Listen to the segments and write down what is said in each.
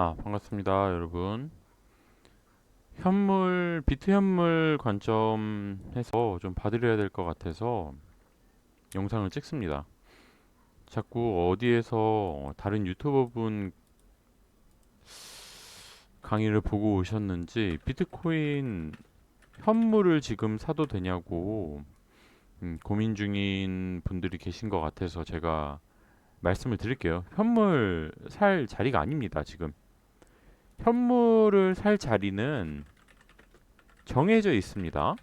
아, 반갑습니다, 여러분. 현물, 비트 현물 관점에서 좀 봐드려야 될 것 같아서 영상을 찍습니다. 자꾸 어디에서 다른 유튜버 분 강의를 보고 오셨는지 비트코인 현물을 지금 사도 되냐고 음, 고민 중인 분들이 계신 것 같아서 제가 말씀을 드릴게요. 현물 살 자리가 아닙니다, 지금. 현물을 살 자리는 정해져 있습니다.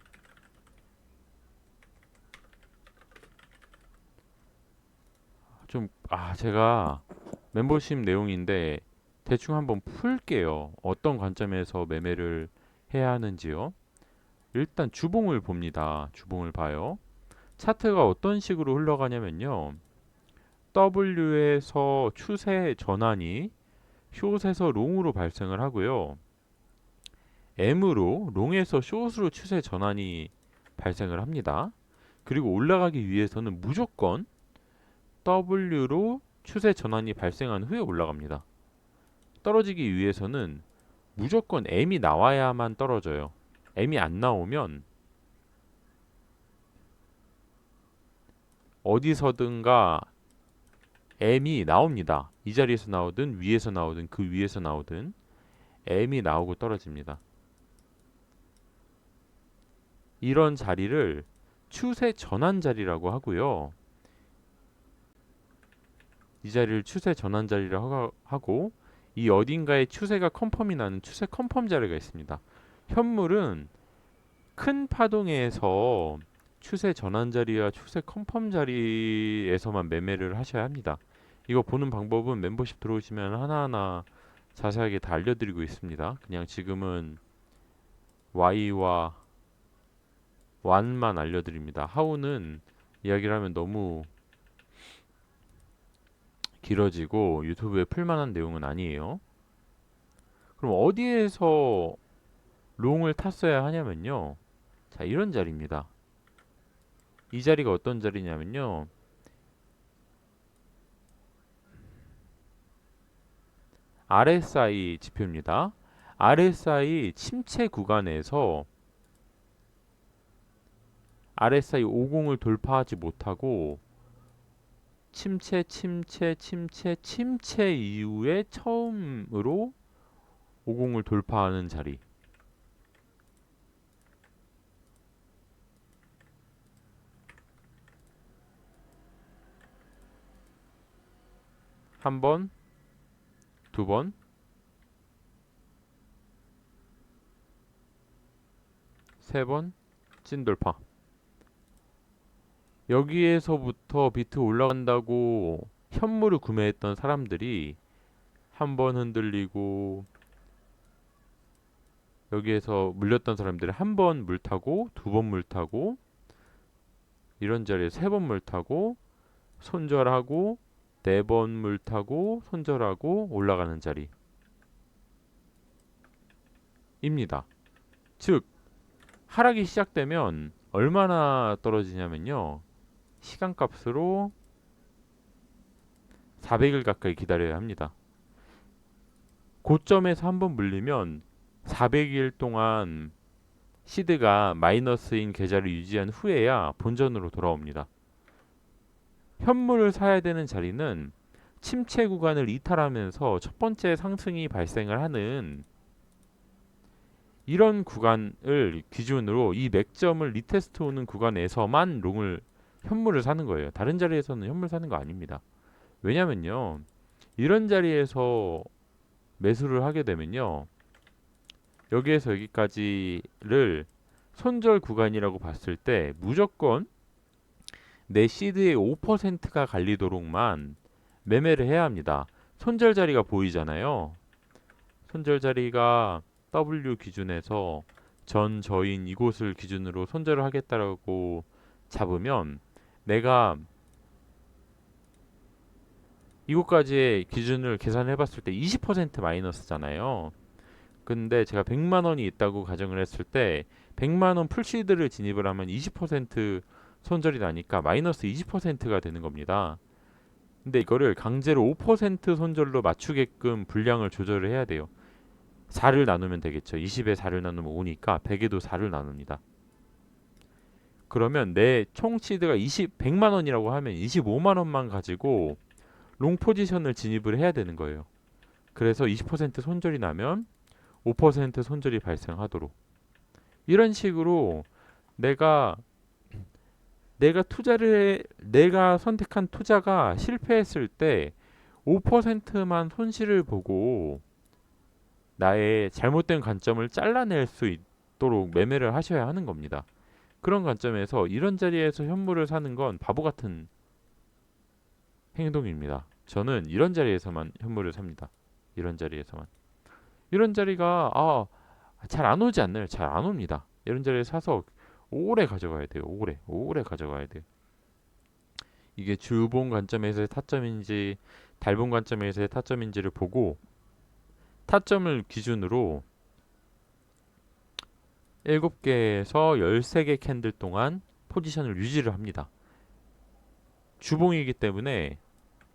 좀, 아, 제가 멤버십 내용인데 대충 한번 풀게요. 어떤 관점에서 매매를 해야 하는지요. 일단 주봉을 봅니다. 주봉을 봐요. 차트가 어떤 식으로 흘러가냐면요. W에서 추세 전환이 숏에서 롱으로 발생을 하고요. M으로 롱에서 숏으로 추세 전환이 발생을 합니다. 그리고 올라가기 위해서는 무조건 W로 추세 전환이 발생한 후에 올라갑니다. 떨어지기 위해서는 무조건 M이 나와야만 떨어져요. M이 안 나오면 어디서든가 M이 나옵니다. 이 자리에서 나오든 위에서 나오든 그 위에서 나오든 M이 나오고 떨어집니다. 이런 자리를 추세 전환 자리라고 하고요. 이 자리를 추세 전환 자리라고 하고 이 어딘가에 추세가 컨펌이 나는 추세 컨펌 자리가 있습니다. 현물은 큰 파동에서 추세 전환 자리와 추세 컨펌 자리에서만 매매를 하셔야 합니다. 이거 보는 방법은 멤버십 들어오시면 하나하나 자세하게 다 알려드리고 있습니다. 그냥 지금은 Y와 완만 알려드립니다. 하우는 이야기를 하면 너무 길어지고 유튜브에 풀만한 내용은 아니에요. 그럼 어디에서 롱을 탔어야 하냐면요. 자, 이런 자리입니다. 이 자리가 어떤 자리냐면요. RSI 지표입니다. RSI 침체 구간에서 RSI 50을 돌파하지 못하고 침체, 침체, 침체, 침체 이후에 처음으로 50을 돌파하는 자리. 한 번, 두 번, 세 번, 찐돌파. 여기에서부터 비트 올라간다고 현물을 구매했던 사람들이 한 번 흔들리고 여기에서 물렸던 사람들이 한 번 물 타고 두 번 물 타고 이런 자리에 세 번 물 타고 손절하고 네 번 물 타고 손절하고 올라가는 자리 입니다. 즉 하락이 시작되면 얼마나 떨어지냐면요. 시간값으로 400일 가까이 기다려야 합니다. 고점에서 한번 물리면 400일 동안 시드가 마이너스인 계좌를 유지한 후에야 본전으로 돌아옵니다. 현물을 사야 되는 자리는 침체 구간을 이탈하면서 첫 번째 상승이 발생을 하는 이런 구간을 기준으로 이 맥점을 리테스트 오는 구간에서만 롱을 현물을 사는 거예요. 다른 자리에서는 현물 사는 거 아닙니다. 왜냐면요. 이런 자리에서 매수를 하게 되면요. 여기에서 여기까지를 손절 구간이라고 봤을 때 무조건 내 시드의 5%가 갈리도록만 매매를 해야 합니다. 손절 자리가 보이잖아요. 손절 자리가 W 기준에서 전 저인 이곳을 기준으로 손절을 하겠다라고 잡으면 내가 이곳까지의 기준을 계산해 봤을 때 20% 마이너스잖아요. 근데 제가 100만 원이 있다고 가정을 했을 때 100만 원 풀시드를 진입을 하면 20% 손절이 나니까 마이너스 20%가 되는 겁니다. 근데 이거를 강제로 5% 손절로 맞추게끔 분량을 조절을 해야 돼요. 4를 나누면 되겠죠. 20에 4를 나누면 5니까 100에도 4를 나눕니다. 그러면 내 총 시드가 20, 100만 원이라고 하면 25만 원만 가지고 롱 포지션을 진입을 해야 되는 거예요. 그래서 20% 손절이 나면 5% 손절이 발생하도록 이런 식으로 내가 내가 투자를 내가 선택한 투자가 실패했을 때 5%만 손실을 보고 나의 잘못된 관점을 잘라낼 수 있도록 매매를 하셔야 하는 겁니다. 그런 관점에서 이런 자리에서 현물을 사는 건 바보 같은 행동입니다. 저는 이런 자리에서만 현물을 삽니다. 이런 자리에서만. 이런 자리가 아, 잘 안 오지 않나요? 잘 안 옵니다. 이런 자리에 사서 오래 가져가야 돼요. 오래. 오래 가져가야 돼요. 이게 주봉 관점에서의 타점인지 달봉 관점에서의 타점인지를 보고 타점을 기준으로 7개에서 13개 캔들 동안 포지션을 유지를 합니다. 주봉이기 때문에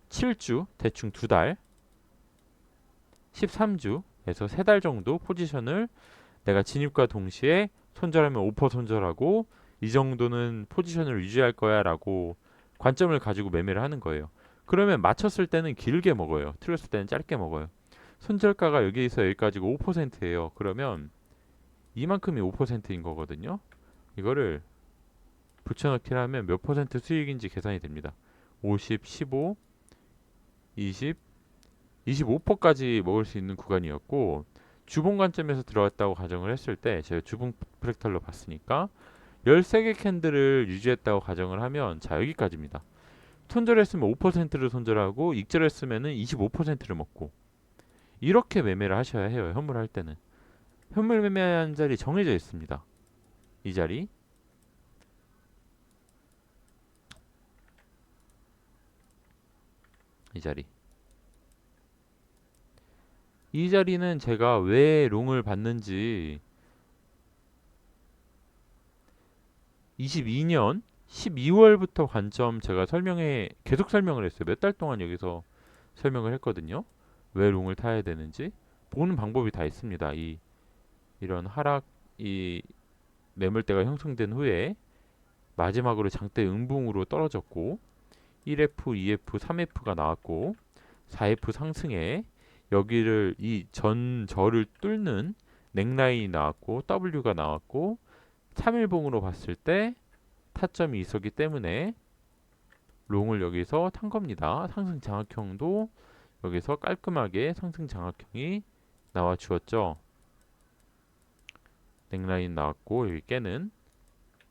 7주, 대충 2달, 13주에서 3달 정도 포지션을 내가 진입과 동시에 손절하면 5% 손절하고 이 정도는 포지션을 유지할 거야 라고 관점을 가지고 매매를 하는 거예요. 그러면 맞췄을 때는 길게 먹어요. 틀렸을 때는 짧게 먹어요. 손절가가 여기서 여기까지고 5%예요. 그러면 이만큼이 5%인 거거든요. 이거를 붙여넣기를 하면 몇 퍼센트 수익인지 계산이 됩니다. 50, 15, 20, 25%까지 먹을 수 있는 구간이었고 주봉 관점에서 들어갔다고 가정을 했을 때 제가 주봉 프랙탈로 봤으니까 13개 캔들을 유지했다고 가정을 하면 자 여기까지입니다. 손절했으면 5%를 손절하고 익절했으면 25%를 먹고 이렇게 매매를 하셔야 해요. 현물 할 때는. 현물 매매한 자리 정해져 있습니다. 이 자리. 이 자리. 이 자리는 제가 왜 롱을 받는지 22년 12월부터 관점 제가 설명해 계속 설명을 했어요. 몇 달 동안 여기서 설명을 했거든요. 왜 롱을 타야 되는지 보는 방법이 다 있습니다. 이 이런 하락 이 매물대가 형성된 후에 마지막으로 장대 음봉으로 떨어졌고 1F, 2F, 3F가 나왔고 4F 상승에 여기를 이 전저를 뚫는 넥라인이 나왔고 W가 나왔고 3일봉으로 봤을 때 타점이 있었기 때문에 롱을 여기서 탄 겁니다. 상승 장악형도 여기서 깔끔하게 상승 장악형이 나와 주었죠. 넥라인 나왔고 여기 깨는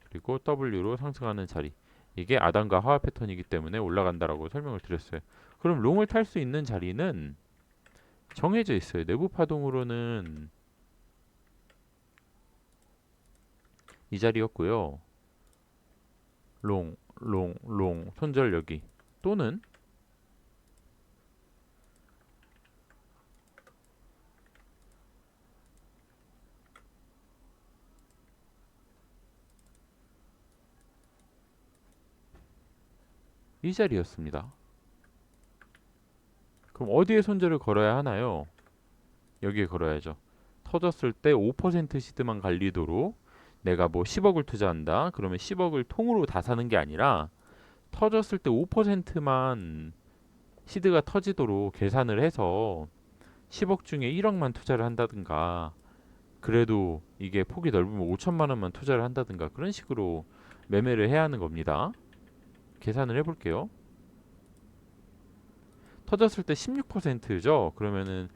그리고 W로 상승하는 자리 이게 아담과 하와 패턴이기 때문에 올라간다라고 설명을 드렸어요. 그럼 롱을 탈 수 있는 자리는 정해져 있어요. 내부 파동으로는 이 자리였고요. 롱, 롱, 롱, 손절 여기 또는 이 자리였습니다. 그럼 어디에 손절을 걸어야 하나요? 여기에 걸어야죠. 터졌을 때 5% 시드만 갈리도록 내가 뭐 10억을 투자한다. 그러면 10억을 통으로 다 사는 게 아니라 터졌을 때 5%만 시드가 터지도록 계산을 해서 10억 중에 1억만 투자를 한다든가 그래도 이게 폭이 넓으면 5천만 원만 투자를 한다든가 그런 식으로 매매를 해야 하는 겁니다. 계산을 해볼게요. 터졌을 때 16%죠. 그러면은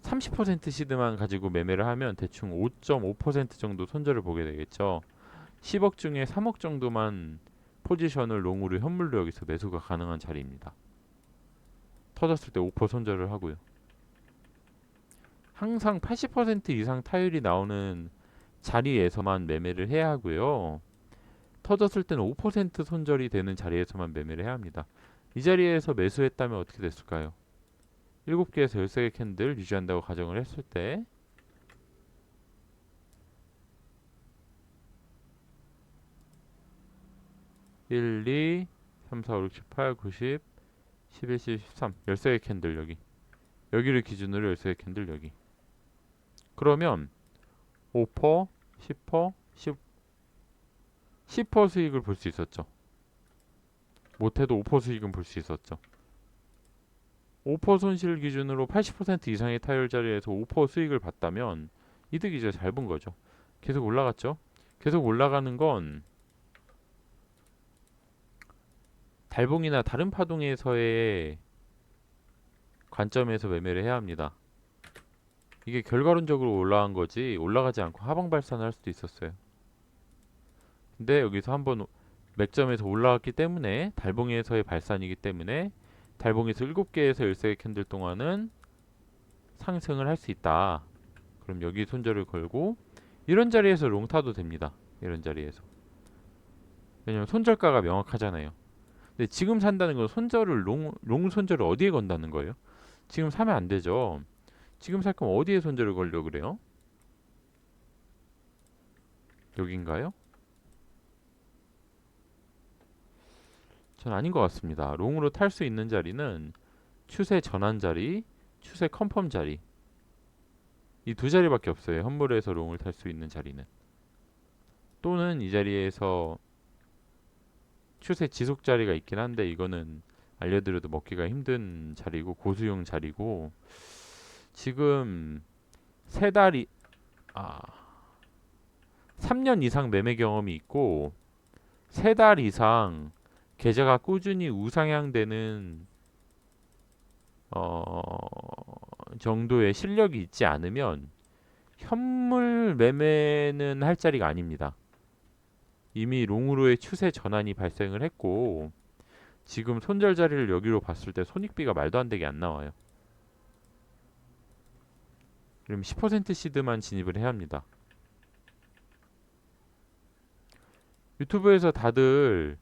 30% 시드만 가지고 매매를 하면 대충 5.5% 정도 손절을 보게 되겠죠. 10억 중에 3억 정도만 포지션을 롱으로 현물로 여기서 매수가 가능한 자리입니다. 터졌을 때 5% 손절을 하고요. 항상 80% 이상 타율이 나오는 자리에서만 매매를 해야 하고요. 터졌을 때는 5% 손절이 되는 자리에서만 매매를 해야 합니다. 이 자리에서 매수했다면 어떻게 됐을까요? 7개에서 13개 캔들 유지한다고 가정을 했을 때 일, 이, 삼, 사, 오, 육, 칠, 팔, 구, 십, 11, 12, 13 13개 캔들 여기 여기를 기준으로 13개 캔들 여기 그러면 5%, 10%, 10, 10% 수익을 볼 수 있었죠. 못해도 5% 수익은 볼 수 있었죠. 5% 손실 기준으로 80% 이상의 타율 자리에서 5% 수익을 봤다면 이득이죠. 잘본 거죠. 계속 올라갔죠. 계속 올라가는 건 달봉이나 다른 파동에서의 관점에서 매매를 해야 합니다. 이게 결과론적으로 올라간 거지 올라가지 않고 하방 발산을 할 수도 있었어요. 근데 여기서 한번 맥점에서 올라왔기 때문에 달봉에서의 발산이기 때문에 달봉에서 7개에서 13개 캔들 동안은 상승을 할 수 있다. 그럼 여기 손절을 걸고 이런 자리에서 롱 타도 됩니다. 이런 자리에서. 왜냐면 손절가가 명확하잖아요. 근데 지금 산다는 건 손절을 롱, 롱 손절을 어디에 건다는 거예요? 지금 사면 안 되죠. 지금 살 거면 어디에 손절을 걸려 그래요? 여긴가요? 전 아닌 것 같습니다. 롱으로 탈 수 있는 자리는 추세 전환 자리, 추세 컨펌 자리 이 두 자리밖에 없어요. 현물에서 롱을 탈 수 있는 자리는 또는 이 자리에서 추세 지속 자리가 있긴 한데 이거는 알려드려도 먹기가 힘든 자리고 고수용 자리고 지금 세 달이 아 3년 이상 매매 경험이 있고 세 달 이상 계좌가 꾸준히 우상향되는 어 정도의 실력이 있지 않으면 현물 매매는 할 자리가 아닙니다. 이미 롱으로의 추세 전환이 발생을 했고 지금 손절 자리를 여기로 봤을 때 손익비가 말도 안 되게 안 나와요. 그럼 10% 시드만 진입을 해야 합니다. 유튜브에서 다들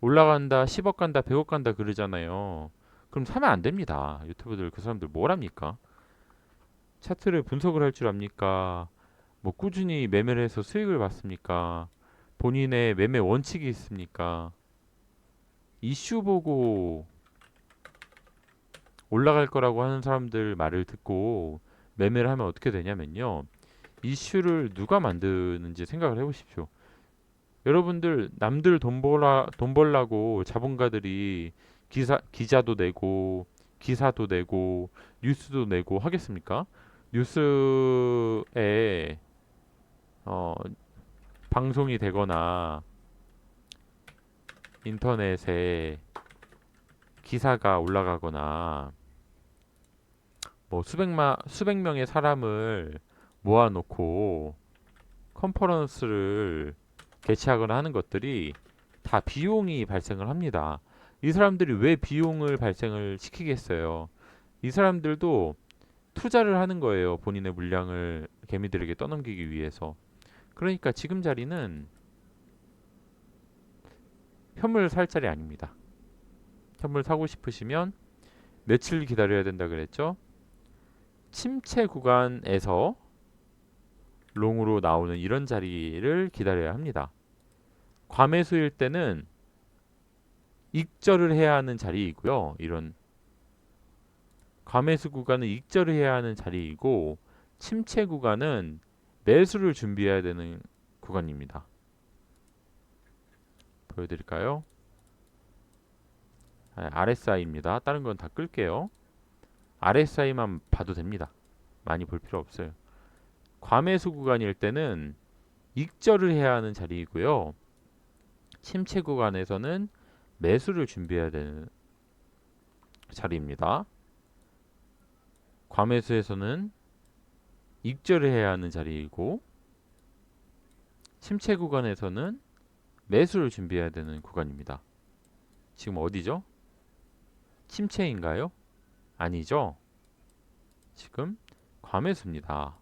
올라간다, 10억 간다, 100억 간다 그러잖아요. 그럼 사면 안 됩니다. 유튜브들 그 사람들 뭘 합니까? 차트를 분석을 할 줄 압니까? 뭐 꾸준히 매매를 해서 수익을 받습니까? 본인의 매매 원칙이 있습니까? 이슈 보고 올라갈 거라고 하는 사람들 말을 듣고 매매를 하면 어떻게 되냐면요. 이슈를 누가 만드는지 생각을 해보십시오. 여러분들 남들 돈 벌라 돈 벌라고 자본가들이 기사 기자도 내고 기사도 내고 뉴스도 내고 하겠습니까? 뉴스에 어 방송이 되거나 인터넷에 기사가 올라가거나 뭐 수백마 수백 명의 사람을 모아놓고 컨퍼런스를 개최하거나 하는 것들이 다 비용이 발생을 합니다. 이 사람들이 왜 비용을 발생을 시키겠어요? 이 사람들도 투자를 하는 거예요. 본인의 물량을 개미들에게 떠넘기기 위해서. 그러니까 지금 자리는 현물 살 자리 아닙니다. 현물 사고 싶으시면 며칠 기다려야 된다 그랬죠? 침체 구간에서 롱으로 나오는 이런 자리를 기다려야 합니다. 과매수일 때는 익절을 해야 하는 자리이고요. 이런 과매수 구간은 익절을 해야 하는 자리이고 침체 구간은 매수를 준비해야 되는 구간입니다. 보여드릴까요? 아, RSI입니다. 다른 건 다 끌게요. RSI만 봐도 됩니다. 많이 볼 필요 없어요. 과매수 구간일 때는 익절을 해야 하는 자리이고요. 침체 구간에서는 매수를 준비해야 되는 자리입니다. 과매수에서는 익절을 해야 하는 자리이고 침체 구간에서는 매수를 준비해야 되는 구간입니다. 지금 어디죠? 침체인가요? 아니죠? 지금 과매수입니다.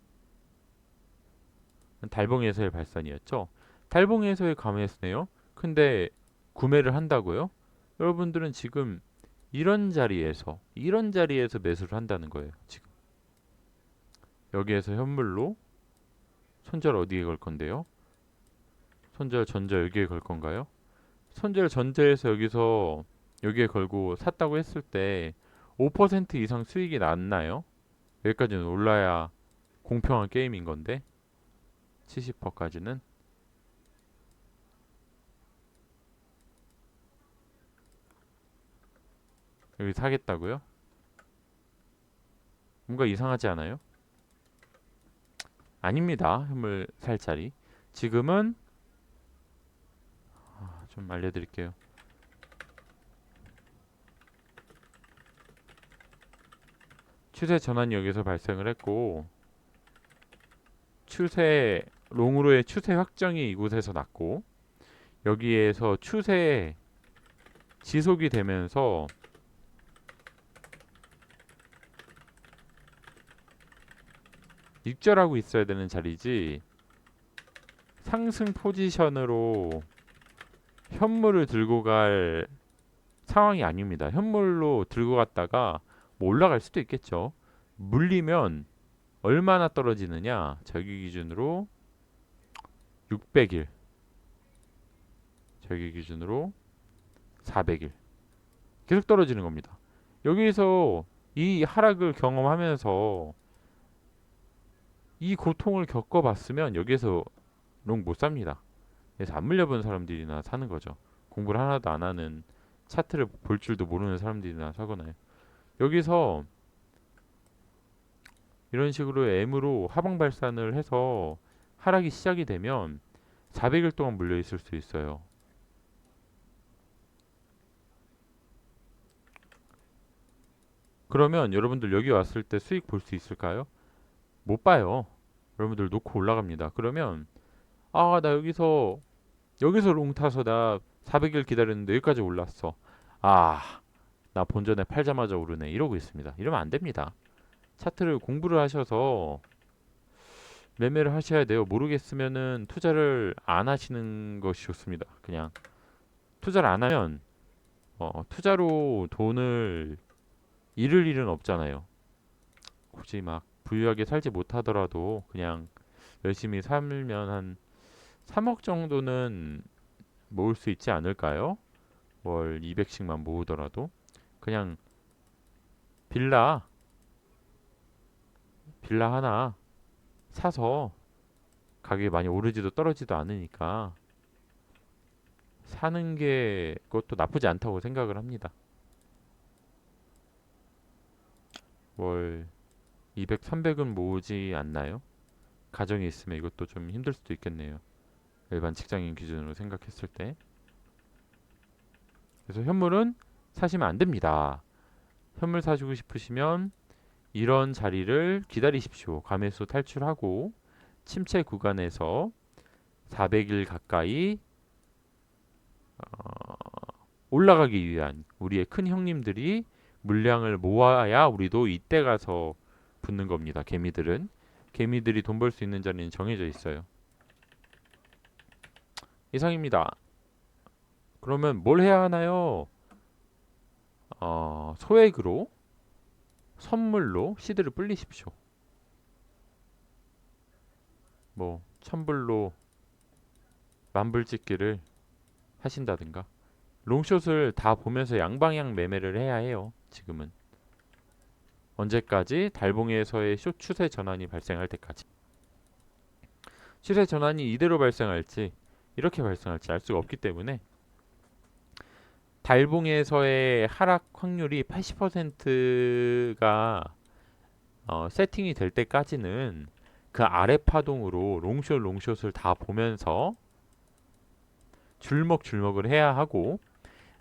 달봉에서의 발산이었죠. 달봉에서의 과매수네요. 근데 구매를 한다고요? 여러분들은 지금 이런 자리에서 이런 자리에서 매수를 한다는 거예요. 지금 여기에서 현물로 손절 어디에 걸 건데요? 손절 전자 여기에 걸 건가요? 손절 전자에서 여기서 여기에 걸고 샀다고 했을 때 5% 이상 수익이 났나요? 여기까지는 올라야 공평한 게임인 건데 70%까지는 여기 사겠다고요? 뭔가 이상하지 않아요? 아닙니다. 현물 살 자리. 지금은 아, 좀 알려드릴게요. 추세 전환이 여기서 발생을 했고 추세 롱으로의 추세 확정이 이곳에서 났고 여기에서 추세 지속이 되면서 익절하고 있어야 되는 자리지 상승 포지션으로 현물을 들고 갈 상황이 아닙니다. 현물로 들고 갔다가 뭐 올라갈 수도 있겠죠. 물리면 얼마나 떨어지느냐? 저기 기준으로 600일. 저기 기준으로 400일. 계속 떨어지는 겁니다. 여기서 이 하락을 경험하면서 이 고통을 겪어봤으면 여기에서 롱 못 삽니다. 그래서 안 물려본 사람들이나 사는 거죠. 공부를 하나도 안 하는 차트를 볼 줄도 모르는 사람들이나 사거나요. 여기서 이런 식으로 M으로 하방 발산을 해서 하락이 시작이 되면 400일 동안 물려 있을 수 있어요. 그러면 여러분들 여기 왔을 때 수익 볼 수 있을까요? 못 봐요. 여러분들 놓고 올라갑니다. 그러면 아, 나 여기서 여기서 롱 타서 나 400일 기다렸는데 여기까지 올랐어. 아, 나 본전에 팔자마자 오르네. 이러고 있습니다. 이러면 안 됩니다. 차트를 공부를 하셔서 매매를 하셔야 돼요. 모르겠으면은 투자를 안 하시는 것이 좋습니다. 그냥 투자를 안 하면 어, 투자로 돈을 잃을 일은 없잖아요. 굳이 막 부유하게 살지 못하더라도 그냥 열심히 살면 한 3억 정도는 모을 수 있지 않을까요? 월 200씩만 모으더라도 그냥 빌라 빌라 하나 사서 가격이 많이 오르지도 떨어지도 않으니까 사는 게 그것도 나쁘지 않다고 생각을 합니다. 월 200, 300은 모으지 않나요? 가정이 있으면 이것도 좀 힘들 수도 있겠네요. 일반 직장인 기준으로 생각했을 때. 그래서 현물은 사시면 안 됩니다. 현물 사시고 싶으시면 이런 자리를 기다리십시오. 감매수 탈출하고 침체 구간에서 400일 가까이 어, 올라가기 위한 우리의 큰 형님들이 물량을 모아야 우리도 이때 가서 붙는 겁니다. 개미들은 개미들이 돈 벌 수 있는 자리는 정해져 있어요. 이상입니다. 그러면 뭘 해야 하나요? 어, 소액으로 선물로 시드를 불리십시오. 뭐 천불로 만불 찍기를 하신다든가 롱숏을 다 보면서 양방향 매매를 해야 해요. 지금은 언제까지 달봉에서의 숏 추세 전환이 발생할 때까지. 추세 전환이 이대로 발생할지 이렇게 발생할지 알 수가 없기 때문에 달봉에서의 하락 확률이 80%가 어, 세팅이 될 때까지는 그 아래 파동으로 롱숏 롱숏을 다 보면서 줄먹줄먹을 해야 하고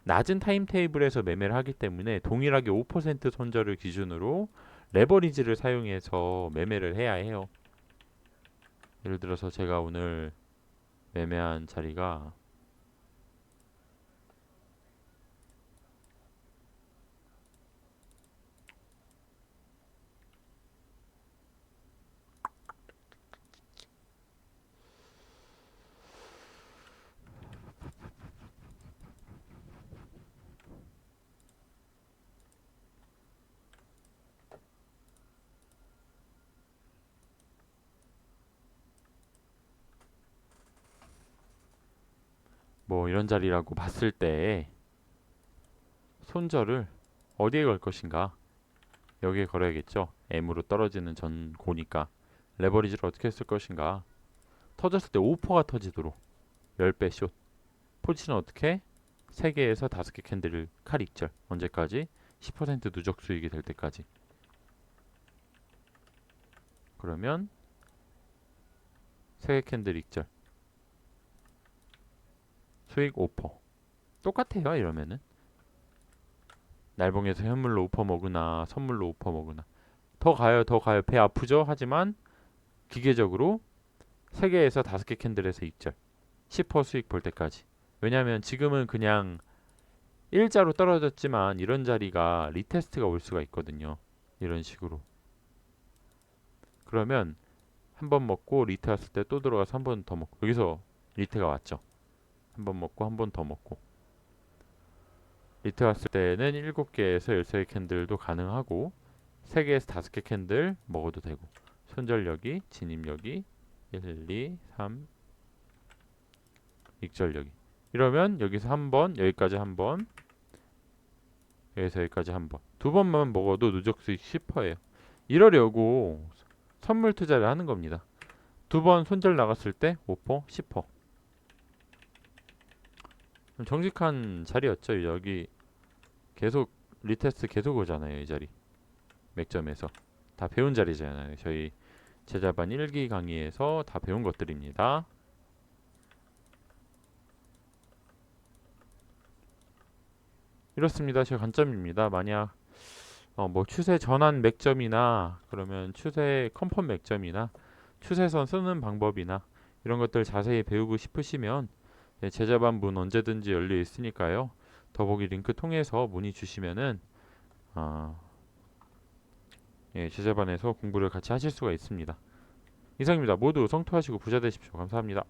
낮은 타임 테이블에서 매매를 하기 때문에 동일하게 5% 손절을 기준으로 레버리지를 사용해서 매매를 해야 해요. 예를 들어서 제가 오늘 매매한 자리가 뭐 이런 자리라고 봤을 때 손절을 어디에 걸 것인가? 여기에 걸어야겠죠. M으로 떨어지는 전고니까 레버리지를 어떻게 쓸 것인가? 터졌을 때 5%가 터지도록 10배 숏. 포지션은 어떻게? 3개에서 5개 캔들을 칼 익절. 언제까지? 10% 누적 수익이 될 때까지. 그러면 3개 캔들 익절. 수익 5%. 똑같아요, 이러면은. 날봉에서 현물로 5% 먹으나 선물로 5% 먹으나 더 가요, 더 가요. 배 아프죠? 하지만 기계적으로 3개에서 5개 캔들에서 익절. 10% 수익 볼 때까지. 왜냐하면 지금은 그냥 일자로 떨어졌지만 이런 자리가 리테스트가 올 수가 있거든요. 이런 식으로. 그러면 한 번 먹고 리트 왔을 때 또 들어가서 한 번 더 먹고 여기서 리트가 왔죠. 한 번 먹고 한 번 더 먹고. 리트 왔을 때는 7개에서 13개 캔들도 가능하고 3개에서 5개 캔들 먹어도 되고. 손절력이 진입력이 1, 2, 3 익절력이. 이러면 여기서 한 번 여기까지 한 번 여기서 여기까지 한 번. 두 번만 먹어도 누적 수익 10%예요. 이러려고 선물 투자를 하는 겁니다. 두 번 손절 나갔을 때 5%, 10% 좀 정직한 자리였죠. 여기 계속 리테스트 계속 오잖아요 이 자리. 맥점에서. 다 배운 자리잖아요. 저희 제자반 1기 강의에서 다 배운 것들입니다. 이렇습니다. 제 관점입니다. 만약 어, 뭐 추세 전환 맥점이나 그러면 추세 컨펌 맥점이나 추세선 쓰는 방법이나 이런 것들 자세히 배우고 싶으시면 예, 제자반 문 언제든지 열려 있으니까요 더보기 링크 통해서 문의 주시면은 어, 예, 제자반에서 공부를 같이 하실 수가 있습니다. 이상입니다. 모두 성투하시고 부자 되십시오. 감사합니다.